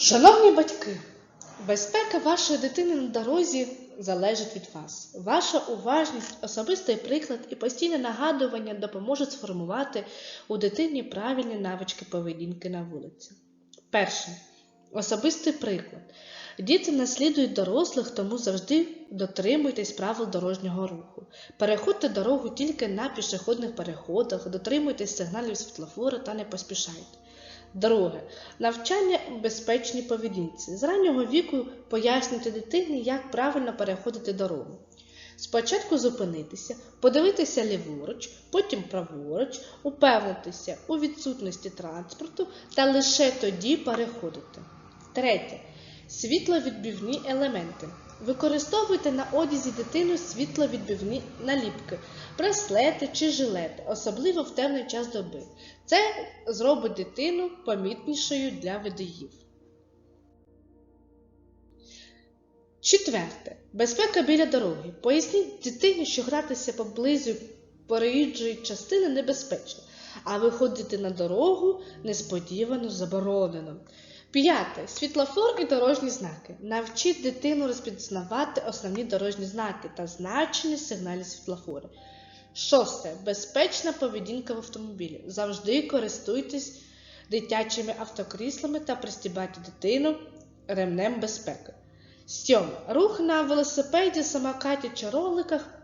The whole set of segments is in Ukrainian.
Шановні батьки, безпека вашої дитини на дорозі залежить від вас. Ваша уважність, особистий приклад і постійне нагадування допоможуть сформувати у дитині правильні навички поведінки на вулиці. Перше. Особистий приклад. Діти наслідують дорослих, тому завжди дотримуйтесь правил дорожнього руху. Переходьте дорогу тільки на пішохідних переходах, дотримуйтесь сигналів світлофора та не поспішайте. Друге. Навчання у безпечній поведінці. З раннього віку пояснюйте дитині, як правильно переходити дорогу. Спочатку зупинитися, подивитися ліворуч, потім праворуч, упевнитися у відсутності транспорту та лише тоді переходити. Третє. Світловідбивні елементи. Використовуйте на одязі дитини світловідбивні наліпки, браслети чи жилети, особливо в темний час доби. Це зробить дитину помітнішою для водіїв. Четверте. Безпека біля дороги. Поясніть дитині, що гратися поблизу переїжджої частини небезпечно, а виходити на дорогу несподівано заборонено. П'яте. Світлофор і дорожні знаки. Навчіть дитину розпізнавати основні дорожні знаки та значення сигналів світлофора. Шосте. Безпечна поведінка в автомобілі. Завжди користуйтесь дитячими автокріслами та пристібайте дитину ремнем безпеки. Сьоме. Рух на велосипеді, самокаті чи роликах.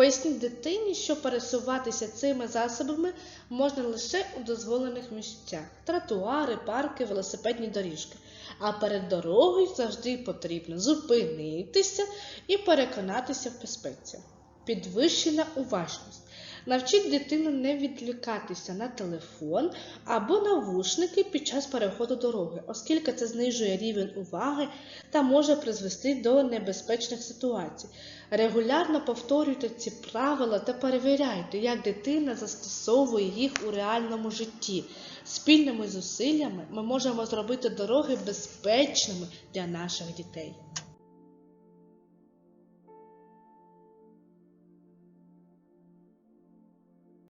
Поясніть дитині, що пересуватися цими засобами можна лише у дозволених місцях тротуари, парки, велосипедні доріжки. А перед дорогою завжди потрібно зупинитися і переконатися в безпеці. Підвищена уважність. Навчіть дитину не відлікатися на телефон або навушники під час переходу дороги, оскільки це знижує рівень уваги та може призвести до небезпечних ситуацій. Регулярно повторюйте ці правила та перевіряйте, як дитина застосовує їх у реальному житті. Спільними зусиллями ми можемо зробити дороги безпечними для наших дітей.